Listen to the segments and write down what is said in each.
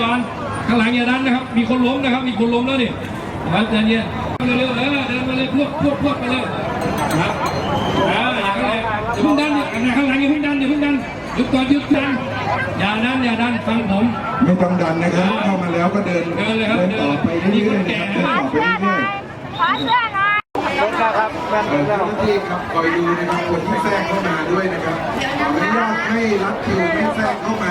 ก่อนข้างหลังอย่าดันนะครับ มีคนล้มนะครับ มีคนล้มแล้วนี่ครับใจเย็นเร็วๆเออเดินมาเลยพวกพวกพวกมาเลยครับอ่าอย่างนั้นแหละอย่าเพิ่งดันอย่าข้างหลังอย่าเพิ่งดันอย่าเพิ่งดันหยุดก่อนหยุดดันอย่าดันอย่าดันฟังผมไม่ต้องดันนะครับ เข้ามาแล้วก็เดินเดินเลยครับเดินต่อไปเรื่อยๆนะครับเดินขอต่อไปเสื้อหน่เรื่ออยยขอเสื้อหน่อยๆเอ่อเจ้าหน้าที่ครับคอยดูนะครับคนที่แทรกเข้ามาด้วยนะครับขออนุญาตให้รัดคิวไม่แทรกเข้ามา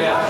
Yeah.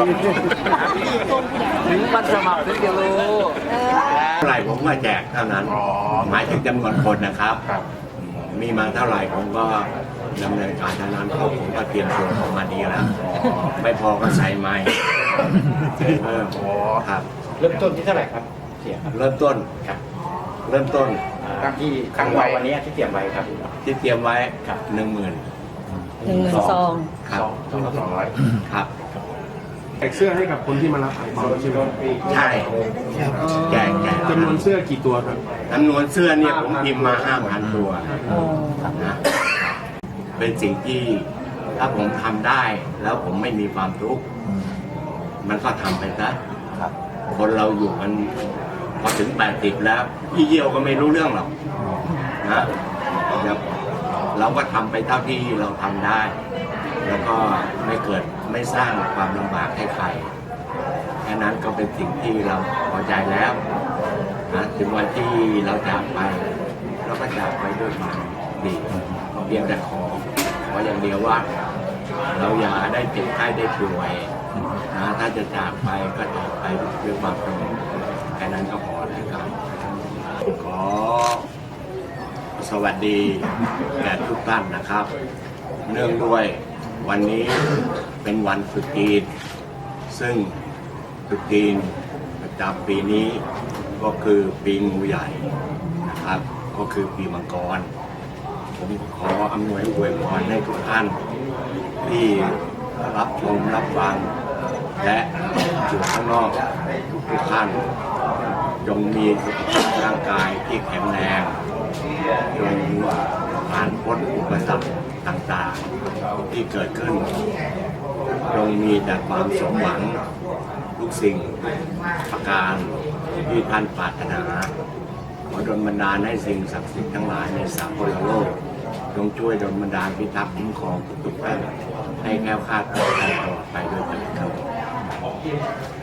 ครับเท่าไหร่ผมก็แจกเท่านั้น หมายถึงจำนวนคนนะครับ มีมาเท่าไหร่ผมก็ดำเนินการเท่านั้นเพราะผมก็เตรียมตัวของมาดีแล้ว ไม่พอก็ใส่ไม้เพิ่มครับ เริ่มต้นที่เท่าไหร่ครับเสียครับเริ่มต้นครับ เริ่มต้นครั้งที่ครั้งไววันนี้ที่เตรียมไว้ครับ ที่เตรียมไว้ครับหนึ่งหมื่นหนึ่งหมื่นซองครับสองสองร้อยครับ แจกเสื้อให้กับคนที่มารับอ่างเปาใช่ไหมใช่แจกแจกจำนวนเสื้อกี่ตัวครับจำนวนเสื้อเนี่ยผมพิมพ์มาห้าพันตัวอ๋อนะเป็นสิ่งที่ถ้าผมทำได้ แล้วผมไม่มีความทุกข์มันก็ทำไปซะคนเราอยู่มันพอถึงแปดสิบแล้วพี่เยี่ยวก็ไม่รู้เรื่องหรอกนะเดี๋ยวเราก็ทำไปเท่าที่เราทำได้ แล้วก็ไม่เกิดไม่สร้างความลำบากให้ใครแค่นั้นก็เป็นสิ่งที่เราพอใจแล้วนะถึงวันที่เราจากไปเราก็จากไปด้วยความดีเพียงแต่ขอขออย่างเดียวว่า เราอย่าได้เจ็บไข้ได้ป่วยนะถ้าจะจากไปก็จากไปด้วยความสงบแค่นั้นก็พอแล้วครับขอสวัสดีแก่ทุกท่านนะครับ เนื่องด้วย วันนี้เป็นวันตรุษจีน ซึ่งตรุษจีนประจำปีนี้ก็คือปีงูใหญ่นะครับ ก็คือปีมังกร ผมขออำนวยอวยพรให้ทุกท่าน ที่รับชมรับฟัง และอยู่ข้างนอกทุกท่าน จงมีสุขภาพร่างกายที่แข็งแรงจง ผ่านพ้นอุปสรรคต่างๆ ที่เกิดขึ้นจงมีแต่ความสมหวังทุกสิ่งประการที่ท่านปรารถนา ขอดลบันดาลให้สิ่งศักดิ์สิทธิ์ทั้งหลายในสากลโลกจงช่วยดลบันดาลพิทักษ์คุ้มครองทุกท่านให้แคล้วคาดปลอดภัยตลอดไปด้วยเถิดครับ